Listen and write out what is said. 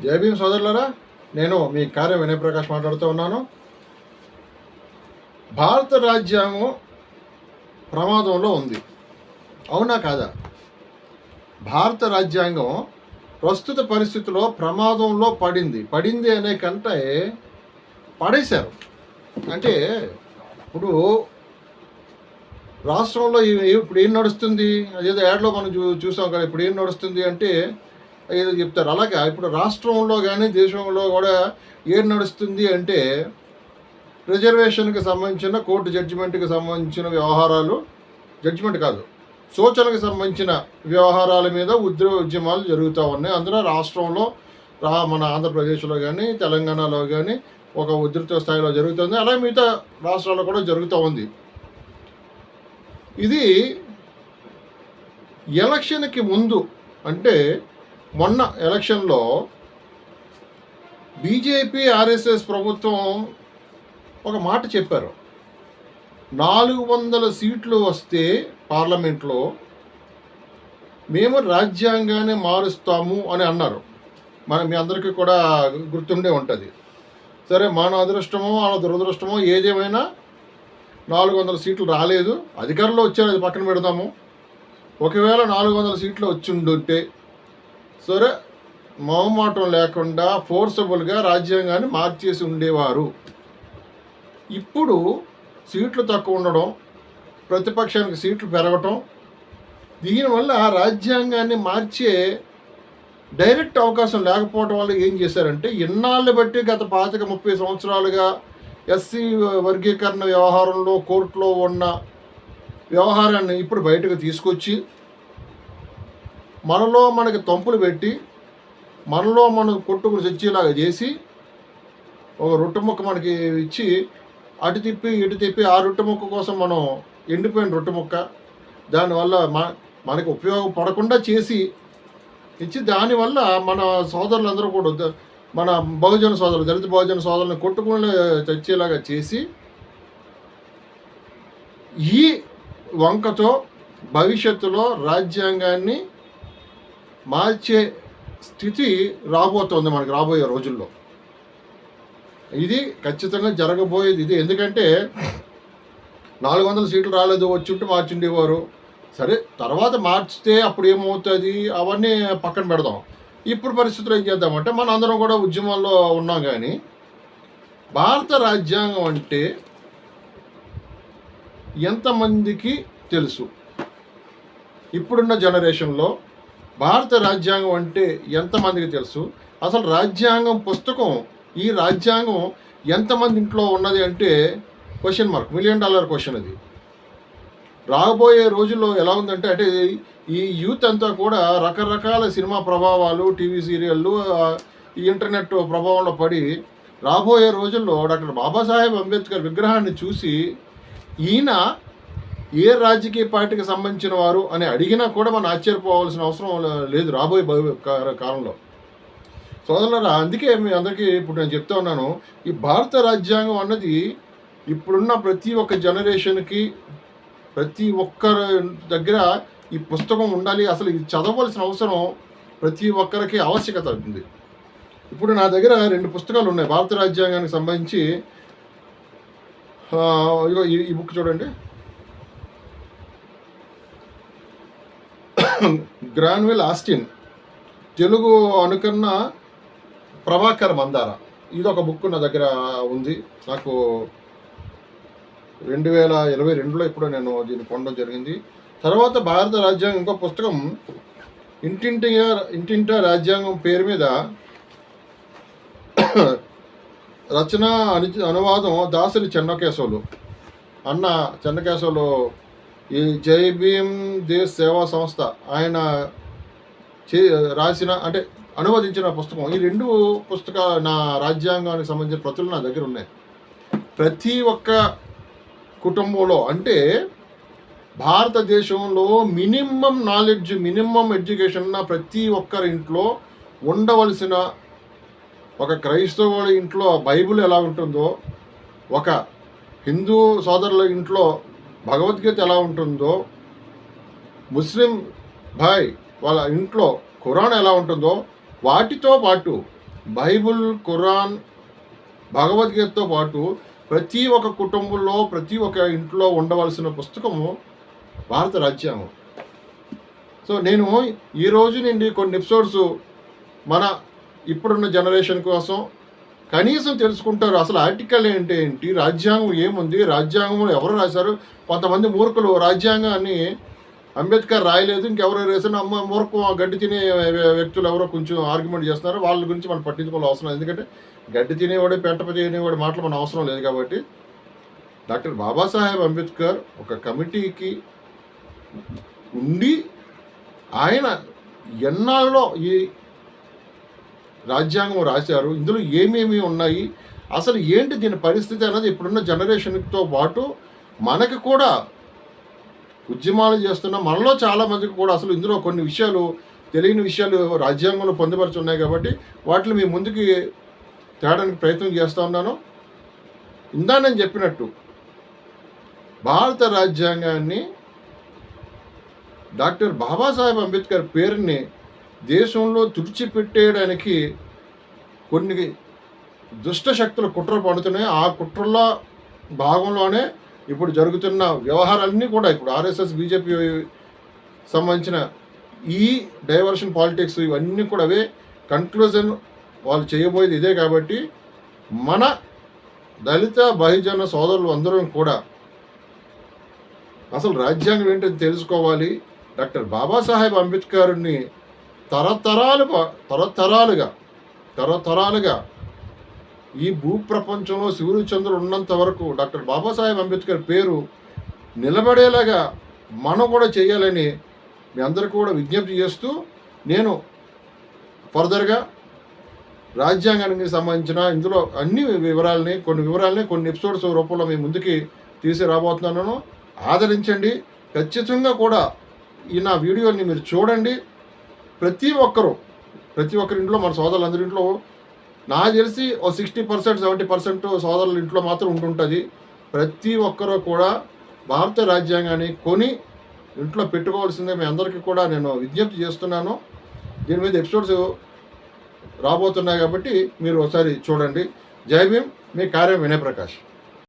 జై భీమ్ సోదరులరా నేను మీ కార్య వినయ్ ప్రకాష్ మాట్లాడుతూ ఉన్నాను. భారత రాజ్యాంగం ప్రమాదంలో ఉంది. అవునా కాదా? భారత రాజ్యాంగం ప్రస్తుత పరిస్థితిలో ప్రమాదంలో పడింది. పడింది అనే కంటే పడేశారు. అంటే ఇప్పుడు రాష్ట్రంలో ఇప్పుడు ఏం నడుస్తుంది? అదేదో యాడ్లో మనం చూ చూసాం కదా ఇప్పుడు ఏం నడుస్తుంది అంటే ఏదో చెప్తారు. అలాగే ఇప్పుడు రాష్ట్రంలో కానీ దేశంలో కూడా ఏం నడుస్తుంది అంటే రిజర్వేషన్కి సంబంధించిన కోర్టు జడ్జిమెంట్కి సంబంధించిన వ్యవహారాలు జడ్జిమెంట్ కాదు సూచనలకు సంబంధించిన వ్యవహారాల మీద ఉద్యోగ ఉద్యమాలు జరుగుతూ ఉన్నాయి. అందులో రాష్ట్రంలో రా మన ఆంధ్రప్రదేశ్లో కానీ తెలంగాణలో కానీ ఒక ఉధృత స్థాయిలో జరుగుతుంది. అలా మిగతా రాష్ట్రాల్లో కూడా జరుగుతూ ఉంది. ఇది ఎలక్షన్కి ముందు అంటే మొన్న ఎలక్షన్లో బీజేపీ ఆర్ఎస్ఎస్ ప్రభుత్వం ఒక మాట చెప్పారు. నాలుగు వందల సీట్లు వస్తే పార్లమెంట్లో మేము రాజ్యాంగాన్ని మారుస్తాము అని అన్నారు. మన మీ అందరికీ కూడా గుర్తుండే ఉంటుంది. సరే మన అదృష్టమో వాళ్ళ దురదృష్టమో ఏదేమైనా నాలుగు వందల సీట్లు రాలేదు. అధికారంలో వచ్చారు అది పక్కన పెడదాము. ఒకవేళ నాలుగు వందల సీట్లు వచ్చి ఉండుంటే సరే మొహమాటం లేకుండా ఫోర్సబుల్గా రాజ్యాంగాన్ని మార్చేసి ఉండేవారు. ఇప్పుడు సీట్లు తక్కువ ఉండడం ప్రతిపక్షానికి సీట్లు పెరగటం దీనివల్ల రాజ్యాంగాన్ని మార్చే డైరెక్ట్ అవకాశం లేకపోవడం వల్ల ఏం చేశారంటే ఇన్నాళ్ళు బట్టి గత పాతిక ముప్పై సంవత్సరాలుగా ఎస్సీ వర్గీకరణ వ్యవహారంలో కోర్టులో ఉన్న వ్యవహారాన్ని ఇప్పుడు బయటకు తీసుకొచ్చి మనలో మనకి తంపులు పెట్టి మనలో మనకు కొట్టుకుని చచ్చేలాగా చేసి ఒక రొట్టె ముక్క మనకి ఇచ్చి అటు తిప్పి ఇటు తిప్పి ఆ రొట్టె ముక్క కోసం మనం ఎండిపోయిన రొట్టె ముక్క దానివల్ల మన మనకి ఉపయోగపడకుండా చేసి ఇచ్చి దానివల్ల మన సోదరులందరూ కూడా మన బహుజన సోదరులు దళిత బహుజన సోదరులను కొట్టుకుని చచ్చేలాగా చేసి ఈ వంకతో భవిష్యత్తులో రాజ్యాంగాన్ని మార్చే స్థితి రాబోతోంది మనకి రాబోయే రోజుల్లో. ఇది ఖచ్చితంగా జరగబోయేది ఇది. ఎందుకంటే నాలుగు వందల సీట్లు రాలేదు వచ్చుంటే మార్చుండేవారు సరే తర్వాత మార్చితే అప్పుడు ఏమవుతుంది? అవన్నీ పక్కన పెడదాం. ఇప్పుడు పరిస్థితులు ఏం చేద్దామంటే మన అందరం కూడా ఉద్యమంలో ఉన్నాం కానీ భారత రాజ్యాంగం అంటే ఎంతమందికి తెలుసు? ఇప్పుడున్న జనరేషన్లో భారత రాజ్యాంగం అంటే ఎంతమందికి తెలుసు? అసలు రాజ్యాంగం పుస్తకం ఈ రాజ్యాంగం ఎంతమంది ఇంట్లో ఉన్నది అంటే question mark million dollar question అది. రాబోయే రోజుల్లో ఎలా ఉందంటే అంటే ఈ యూత్ అంతా కూడా రకరకాల సినిమా ప్రభావాలు టీవీ సీరియళ్ళు ఈ ఇంటర్నెట్ ప్రభావంలో పడి రాబోయే రోజుల్లో డాక్టర్ బాబాసాహెబ్ అంబేద్కర్ విగ్రహాన్ని చూసి ఈయన ఏ రాజకీయ పార్టీకి సంబంధించిన వారు అని అడిగినా కూడా మనం ఆశ్చర్యపోవాల్సిన అవసరం లేదు రాబోయే కాలంలో. సోదరులరా అందుకే మీ అందరికీ ఇప్పుడు నేను చెప్తా ఉన్నాను ఈ భారత రాజ్యాంగం అన్నది ఇప్పుడున్న ప్రతి ఒక్క జనరేషన్కి ప్రతి ఒక్కరి దగ్గర ఈ పుస్తకం ఉండాలి అసలు ఇది చదవలసిన అవసరం ప్రతి ఒక్కరికి ఆవశ్యకత ఉంది. ఇప్పుడు నా దగ్గర రెండు పుస్తకాలు ఉన్నాయి భారత రాజ్యాంగానికి సంబంధించి. ఇగో ఈ- ఈ బుక్ చూడండి. గ్రాన్వెల్ ఆస్టిన్ తెలుగు అనుకన్న ప్రభాకర్ మందార. ఇది ఒక బుక్ నా దగ్గర ఉంది. నాకు రెండు వేల ఇరవై రెండులో ఇప్పుడు నేను దీన్ని కొనడం జరిగింది. తర్వాత భారత రాజ్యాంగం ఇంకో పుస్తకం ఇంటింటి ఇంటింట రాజ్యాంగం పేరు మీద రచన అను అనువాదం దాసరి చెన్నకేశవులు. అన్న చెన్నకేశవులు ఈ జై భీమ్ దేశ్ సేవా సంస్థ ఆయన చే రాసిన అంటే అనువదించిన పుస్తకం. ఈ రెండు పుస్తకాలు నా రాజ్యాంగానికి సంబంధించిన ప్రతులు నా దగ్గర ఉన్నాయి. ప్రతి ఒక్క కుటుంబంలో అంటే భారతదేశంలో మినిమం నాలెడ్జ్ మినిమం ఎడ్యుకేషన్ ఉన్న ప్రతి ఒక్కరి ఇంట్లో ఉండవలసిన ఒక క్రైస్తవుల ఇంట్లో బైబిల్ ఎలా ఉంటుందో ఒక హిందూ సోదరుల ఇంట్లో భగవద్గీత ఎలా ఉంటుందో ముస్లిం భాయ్ వాళ్ళ ఇంట్లో ఖురాన్ ఎలా ఉంటుందో వాటితో పాటు బైబుల్ ఖురాన్ భగవద్గీతతో పాటు ప్రతి ఒక్క కుటుంబంలో ప్రతి ఒక్క ఇంట్లో ఉండవలసిన పుస్తకము భారత రాజ్యాంగం. సో నేను ఈరోజు నుండి కొన్ని ఎపిసోడ్స్ మన ఇప్పుడున్న జనరేషన్ కోసం కనీసం తెలుసుకుంటారు. అసలు ఆర్టికల్ ఏంటి ఏంటి? రాజ్యాంగం ఏముంది? రాజ్యాంగంలో ఎవరు రాశారు? కొంతమంది మూర్ఖులు రాజ్యాంగాన్ని అంబేద్కర్ రాయలేదు. ఇంకెవరు రాసిన అమ్మ మూర్ఖం గడ్డి తినే వ్యక్తులు ఎవరో కొంచెం ఆర్గ్యుమెంట్ చేస్తున్నారు. వాళ్ళ గురించి మనం పట్టించుకోవాల్సిన అవసరం లేదు. ఎందుకంటే గడ్డి తినేవాడు పెంట తినేవాడు మాటలు మన అవసరం లేదు కాబట్టి డాక్టర్ బాబాసాహెబ్ అంబేద్కర్ ఒక కమిటీకి ఉండి ఆయన ఎన్నాళ్ళలో ఈ రాజ్యాంగం రాశారు. ఇందులో ఏమేమి ఉన్నాయి? అసలు ఏంటి దీని పరిస్థితి అన్నది ఇప్పుడున్న జనరేషన్తో పాటు మనకి కూడా ఉద్యమాలు చేస్తున్న మనలో చాలా మందికి కూడా అసలు ఇందులో కొన్ని విషయాలు తెలియని విషయాలు రాజ్యాంగంలో పొందుపరుచున్నాయి కాబట్టి వాటిని మీ ముందుకి తేడానికి ప్రయత్నం చేస్తూ ఉన్నాను. ఇందా నేను చెప్పినట్టు భారత రాజ్యాంగాన్ని డాక్టర్ బాబాసాహెబ్ అంబేద్కర్ పేరుని దేశంలో తుడిచిపెట్టేయడానికి కొన్ని దుష్ట శక్తులు కుట్రలు పడుతున్నాయి. ఆ కుట్రల్లో భాగంలోనే ఇప్పుడు జరుగుతున్న వ్యవహారాలన్నీ కూడా ఇప్పుడు ఆర్ఎస్ఎస్ బీజేపీ సంబంధించిన ఈ డైవర్షన్ పాలిటిక్స్ ఇవన్నీ కూడా అవే. కన్క్లూజన్ వాళ్ళు చేయబోయేది ఇదే కాబట్టి మన దళిత బహుజన సోదరులు అందరం కూడా అసలు రాజ్యాంగం ఏంటని తెలుసుకోవాలి. డాక్టర్ బాబాసాహెబ్ అంబేద్కర్ని తరతరాలు తరతరాలుగా తరతరాలుగా ఈ భూప్రపంచంలో శివుడు చంద్రుడు ఉన్నంత వరకు డాక్టర్ బాబాసాహెబ్ అంబేద్కర్ పేరు నిలబడేలాగా మనం కూడా చేయాలని మీ అందరికీ కూడా విజ్ఞప్తి చేస్తూ నేను ఫర్దర్గా రాజ్యాంగానికి సంబంధించిన ఇందులో అన్ని వివరాలని కొన్ని వివరాలని కొన్ని ఎపిసోడ్స్ రూపంలో మీ ముందుకి తీసి రాబోతున్నాను ఆదరించండి. ఖచ్చితంగా కూడా ఈ నా వీడియోని మీరు చూడండి. ప్రతి ఒక్కరూ ప్రతి ఒక్కరి ఇంట్లో మన సోదరులందరి ఇంట్లో నా తెలిసి ఓ సిక్స్టీ పర్సెంట్ సెవెంటీ పర్సెంట్ సోదరుల ఇంట్లో మాత్రం ఉంటుంటుంది. ప్రతి ఒక్కరూ కూడా భారత రాజ్యాంగాన్ని కొని ఇంట్లో పెట్టుకోవాల్సిందే. మీ అందరికీ కూడా నేను విజ్ఞప్తి చేస్తున్నాను. దీని మీద ఎపిసోడ్స్ రాబోతున్నాయి కాబట్టి మీరు ఒకసారి చూడండి. జై భీమ్ మీ కార్యం వినయ్ ప్రకాష్.